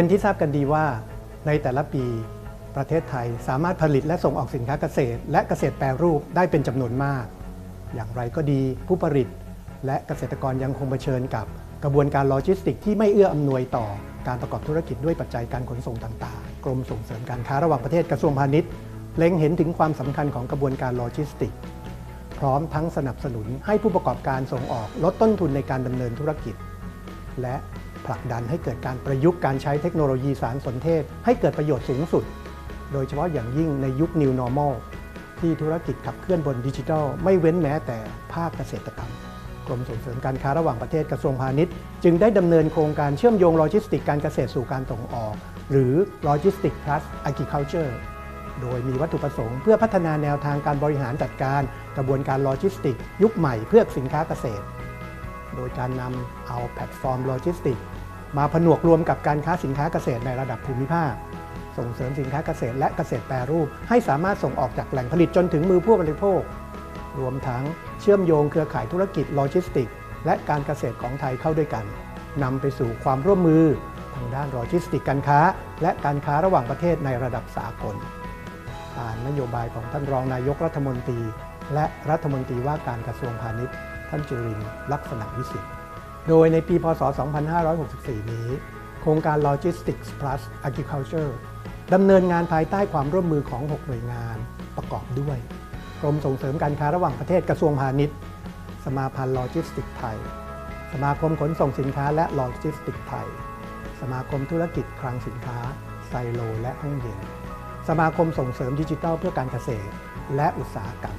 เป็นที่ทราบกันดีว่าในแต่ละปีประเทศไทยสามารถผลิตและส่งออกสินค้าเกษตร และเกษตรแปรรูปได้เป็นจำนวนมาก อย่างไรก็ดีผู้ผลิต และเกษตรกรยังคงเผชิญกับกระบวนการโลจิสติกที่ไม่เอื้ออำนวยต่อการประกอบธุรกิจด้วยปัจจัยการขนส่งต่างๆ กรมส่งเสริมการค้าระหว่างประเทศกระทรวงพาณิชย์เล็งเห็นถึงความสำคัญของกระบวนการโลจิสติก พร้อมทั้งสนับสนุนให้ผู้ประกอบการส่งออกลดต้นทุนในการดำเนินธุรกิจ และ ผลักดันให้เกิดการประยุกต์การใช้เทคโนโลยีสารสนเทศ ให้เกิดประโยชน์สูงสุด โดยเฉพาะอย่างยิ่งในยุค New Normal ที่ธุรกิจขับเคลื่อนบนดิจิทัล ไม่เว้นแม้แต่ภาคเกษตรกรรม กรมส่งเสริมการค้าระหว่างประเทศกระทรวงพาณิชย์ จึงได้ดำเนินโครงการเชื่อมโยงโลจิสติกการเกษตรสู่การส่งออก หรือ Logistic Plus Agriculture โดยมีวัตถุประสงค์เพื่อพัฒนาแนวทางการบริหารจัดการ กระบวนการโลจิสติก ยุคใหม่เพื่อสินค้าเกษตร โดยการนำเอาแพลตฟอร์มโลจิสติก มาผนวกรวมกับการค้าสินค้าเกษตรในระดับภูมิภาค ส่งเสริมสินค้าเกษตรและเกษตรแปรรูป ให้สามารถส่งออกจากแหล่งผลิตจนถึงมือผู้บริโภค รวมทั้งเชื่อมโยงเครือข่ายธุรกิจโลจิสติก และการเกษตรของไทยเข้าด้วยกันนำไปสู่ความร่วมมือทางด้านโลจิสติกการค้า และการค้าระหว่างประเทศในระดับสากลผ่านนโยบายของท่านรองนายกรัฐมนตรี และรัฐมนตรีว่าการกระทรวงพาณิชย์ ท่านจุรินทร์ลักษณะวิสิทธิ์ โดยในปีพศ 2564 นี้ โครงการ Logistics Plus Agriculture ดำเนินงานภายใต้ความร่วมมือของ 6 หน่วยงานประกอบด้วย กรมส่งเสริมการค้าระหว่างประเทศกระทรวงพาณิชย์ สมาพันธ์โลจิสติกไทย สมาคมขนส่งสินค้าและโลจิสติกไทย สมาคมธุรกิจคลังสินค้า ไซโล และห้องเย็น สมาคมส่งเสริมดิจิทัลเพื่อการเกษตร และอุตสาหกรรม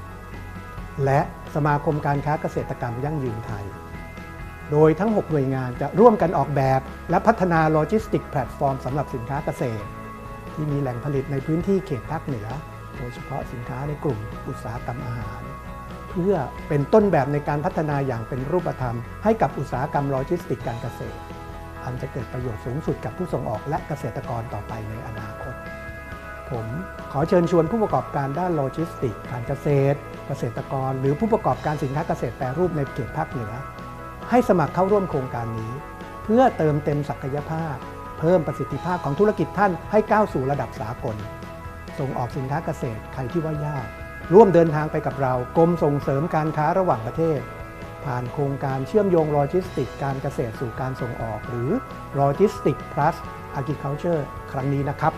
และสมาคมการค้าเกษตรกรรมยั่งยืนไทย โดยทั้ง 6 หน่วยงานจะร่วมกันออกแบบ และพัฒนาโลจิสติกแพลตฟอร์มสำหรับสินค้าเกษตร ที่มีแหล่งผลิตในพื้นที่เขตภาคเหนือ โดยเฉพาะสินค้าในกลุ่มอุตสาหกรรมอาหาร เพื่อเป็นต้นแบบในการพัฒนาอย่างเป็นรูปธรรม ให้กับอุตสาหกรรมโลจิสติกการเกษตร อันจะเกิดประโยชน์สูงสุดกับผู้ส่งออกและเกษตรกรต่อไปในอนาคต ผมขอเชิญชวนผู้ประกอบการด้านโลจิสติกการเกษตร เกษตรกร หรือผู้ประกอบการสินค้าเกษตรแปรรูปในเขตภาคเหนือ ให้สมัครเข้าร่วมโครงการนี้ เพื่อเติมเต็มศักยภาพ เพิ่มประสิทธิภาพของธุรกิจท่านให้ก้าวสู่ระดับสากล ส่งออกสินค้าเกษตรใครที่ว่ายาก ร่วมเดินทางไปกับเรากรมส่งเสริมการค้าระหว่างประเทศ ผ่านโครงการเชื่อมโยงโลจิสติกการเกษตรสู่การส่งออก หรือ Logistic Plus Agriculture ครั้งนี้นะครับ